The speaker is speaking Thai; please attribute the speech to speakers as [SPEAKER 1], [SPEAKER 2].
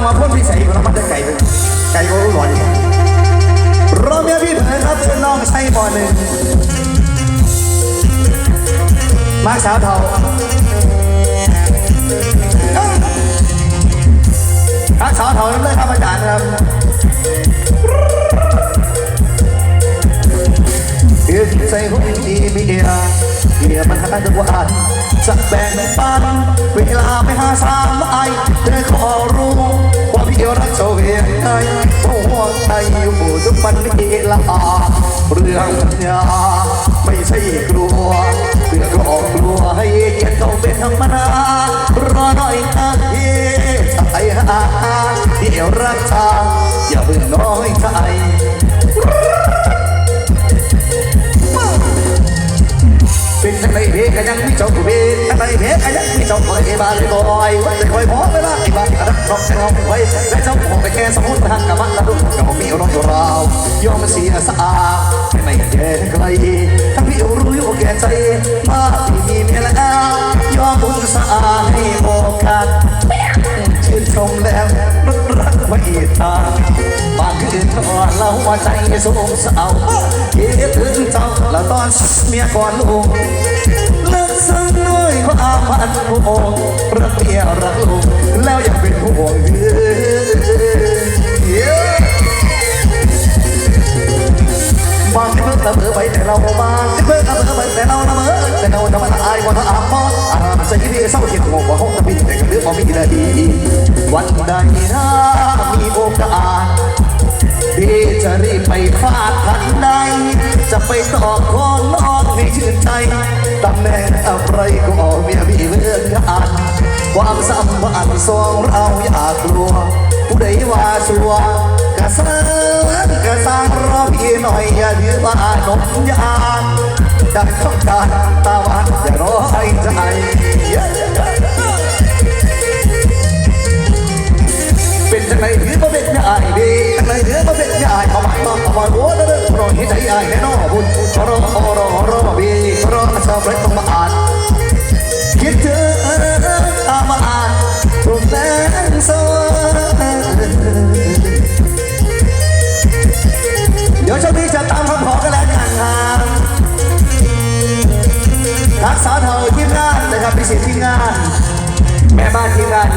[SPEAKER 1] างมาพ่นพิสัยของเรามันจะไก่เป็นไก่ก็รู้หลอนเรอเมียพี่เผยครับเชิญน้องใช้บ่อหนึ่งมาสาวเทาทักสาวเทาเลยครับอาจารย์ครับยืนใส่หุ่นดีมีเดียเดียมันทันทุกวันจะแบ่งปันเวลาไปหาสามไอเธอขอรู้ รักเจ้าเวียงใจหัวใจอยู่ทุกวันเวลาเรื่องปัญญาไม่ใช่กลัวเพื่องก็กลัวให้เกียรติเขาเป็นธรรมดารอหน่อยนะเฮ้ใจหาเดี๋ยวรักชาอย่าเพิ่งน้อยใจเป็นจังไรเบกันยังมีเจ้ากูเบจังไรเบกันยังมีเจ้าคอยบาเลยบอยวันจะคอยพอเวลาไอ้บ้านกระดับรอบรอบไว้และเจ้าของไปแค่สมุนทางกับมันละดุกับมีร้องราวยอมเสียสะอาดไม่แย่ไกลทั้งพี่รู้อยู่แก่ใจมาที่มีเมียแล้วยอมบุญสะอาดให้โอกาสชื่นชมแล้วรักรักไม่ตาบางคืนนอนเราว่าใจสงสาวคิดถึงเจ้าแล้วตอนเมียก่อนลูก พันห่วงรักเมียรักลูกแล้วยังเป็นห่วงเธอบางที่เพิ่งละเมอไปแต่เราบางที่เพิ่งละเมอไปแต่เราละเมอแต่เราจะมาละอายว่าถ้าอาพออ่านใจที่เศร้าเห็นงงว่าห้องตะบินแต่ก็เรื่องว่ามีนาทีวันใดนะมีโอกาสพี่จะรีบไปฟาดทันใดจะไปต่อของน้องให้ชื่นใจตำแหน่งอะ ไรก็เมียพี่เลื่อนกัน ความสัมพันธ์สองเราอยากลัว ผู้ใดว่าชัวกระสังกระสังรอพี่หน่อยอย่าถือว่านมยานดังต้องการตาวานอย่ารอให้ใจเป็นจังไรหรือมาเป็นยายดีจังไรหรือมาเป็นยายมาบ้านมาบ้านโอ้เด้อรอที่ใจยายแน่นอนบุญรอรอรอบี สาวเธอทีมงานนะครับพิเศษทีมงาน แม่บ้านทีมงาน